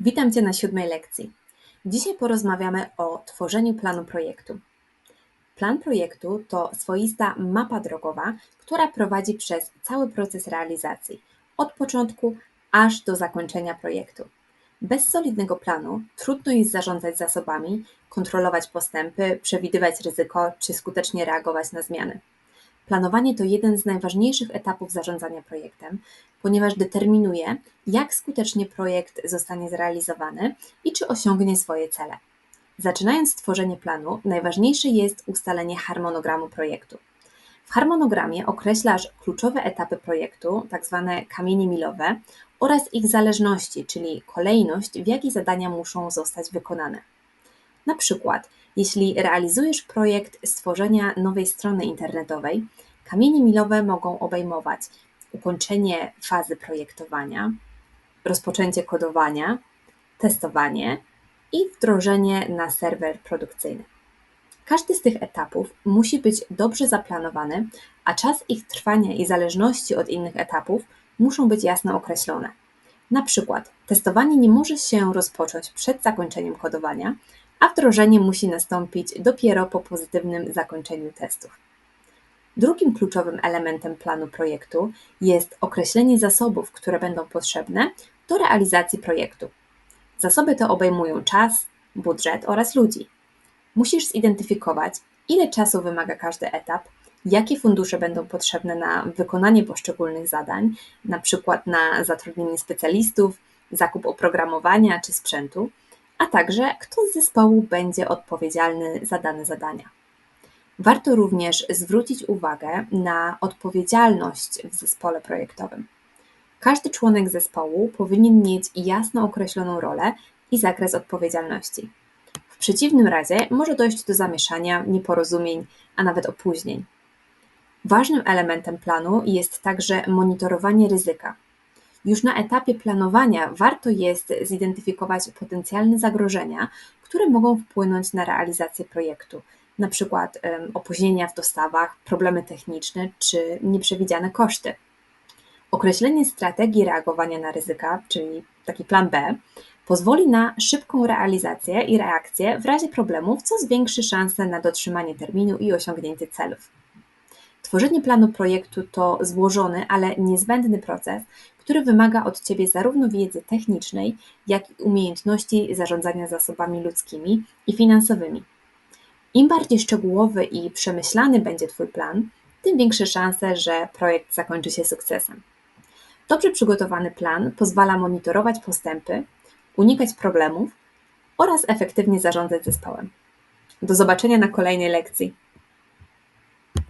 Witam Cię na siódmej lekcji. Dzisiaj porozmawiamy o tworzeniu planu projektu. Plan projektu to swoista mapa drogowa, która prowadzi przez cały proces realizacji, od początku aż do zakończenia projektu. Bez solidnego planu trudno jest zarządzać zasobami, kontrolować postępy, przewidywać ryzyko czy skutecznie reagować na zmiany. Planowanie to jeden z najważniejszych etapów zarządzania projektem, ponieważ determinuje, jak skutecznie projekt zostanie zrealizowany i czy osiągnie swoje cele. Zaczynając tworzenie planu, najważniejsze jest ustalenie harmonogramu projektu. W harmonogramie określasz kluczowe etapy projektu, tak zwane kamienie milowe, oraz ich zależności, czyli kolejność, w jakiej zadania muszą zostać wykonane. Na przykład, jeśli realizujesz projekt stworzenia nowej strony internetowej, kamienie milowe mogą obejmować ukończenie fazy projektowania, rozpoczęcie kodowania, testowanie i wdrożenie na serwer produkcyjny. Każdy z tych etapów musi być dobrze zaplanowany, a czas ich trwania i zależności od innych etapów muszą być jasno określone. Na przykład, testowanie nie może się rozpocząć przed zakończeniem kodowania, a wdrożenie musi nastąpić dopiero po pozytywnym zakończeniu testów. Drugim kluczowym elementem planu projektu jest określenie zasobów, które będą potrzebne do realizacji projektu. Zasoby te obejmują czas, budżet oraz ludzi. Musisz zidentyfikować, ile czasu wymaga każdy etap, jakie fundusze będą potrzebne na wykonanie poszczególnych zadań, np. na zatrudnienie specjalistów, zakup oprogramowania czy sprzętu, a także kto z zespołu będzie odpowiedzialny za dane zadania. Warto również zwrócić uwagę na odpowiedzialność w zespole projektowym. Każdy członek zespołu powinien mieć jasno określoną rolę i zakres odpowiedzialności. W przeciwnym razie może dojść do zamieszania, nieporozumień, a nawet opóźnień. Ważnym elementem planu jest także monitorowanie ryzyka. Już na etapie planowania warto jest zidentyfikować potencjalne zagrożenia, które mogą wpłynąć na realizację projektu, na przykład opóźnienia w dostawach, problemy techniczne czy nieprzewidziane koszty. Określenie strategii reagowania na ryzyka, czyli taki plan B, pozwoli na szybką realizację i reakcję w razie problemów, co zwiększy szanse na dotrzymanie terminu i osiągnięcie celów. Tworzenie planu projektu to złożony, ale niezbędny proces, który wymaga od Ciebie zarówno wiedzy technicznej, jak i umiejętności zarządzania zasobami ludzkimi i finansowymi. Im bardziej szczegółowy i przemyślany będzie Twój plan, tym większe szanse, że projekt zakończy się sukcesem. Dobrze przygotowany plan pozwala monitorować postępy, unikać problemów oraz efektywnie zarządzać zespołem. Do zobaczenia na kolejnej lekcji.